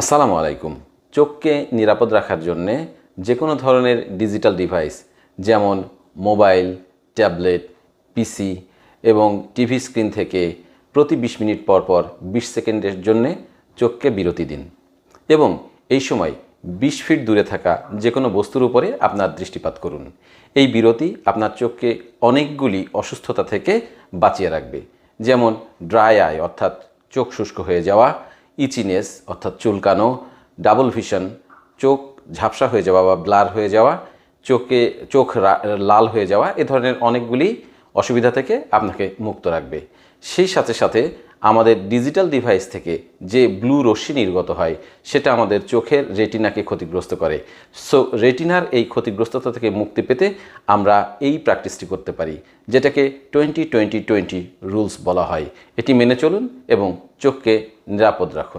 আসসালামু আলাইকুম। চোখকে নিরাপদ রাখার জন্যে যে কোনো ধরনের ডিজিটাল ডিভাইস, যেমন মোবাইল, ট্যাবলেট, পিসি এবং টিভি স্ক্রিন থেকে প্রতি বিশ মিনিট পর পর বিশ সেকেন্ডের জন্যে চোখকে বিরতি দিন এবং এই সময় বিশ ফিট দূরে থাকা যে কোনো বস্তুর উপরে আপনার দৃষ্টিপাত করুন। এই বিরতি আপনার চোখকে অনেকগুলি অসুস্থতা থেকে বাঁচিয়ে রাখবে। যেমন ড্রাই আই অর্থাৎ চোখ শুষ্ক হয়ে যাওয়া ইচিনেস, অর্থাৎ চুলকানো, ডাবল ভিশন, চোখ ঝাপসা হয়ে যাওয়া বা ব্লার হয়ে যাওয়া, চোখে, চোখ লাল হয়ে যাওয়া, এ ধরনের অনেকগুলি অসুবিধা থেকে আপনাকে মুক্ত রাখবে। সেই সাথে সাথে আমাদের ডিজিটাল ডিভাইস থেকে যে ব্লু রশ্মি নির্গত হয়, সেটা আমাদের চোখের রেটিনাকে ক্ষতিগ্রস্ত করে। সো, রেটিনার এই ক্ষতিগ্রস্ততা থেকে মুক্তি পেতে আমরা এই প্র্যাকটিসটি করতে পারি, যেটাকে টোয়েন্টি টোয়েন্টি টোয়েন্টি রুলস বলা হয়। এটি মেনে চলুন এবং চোখকে নিরাপদ রাখুন।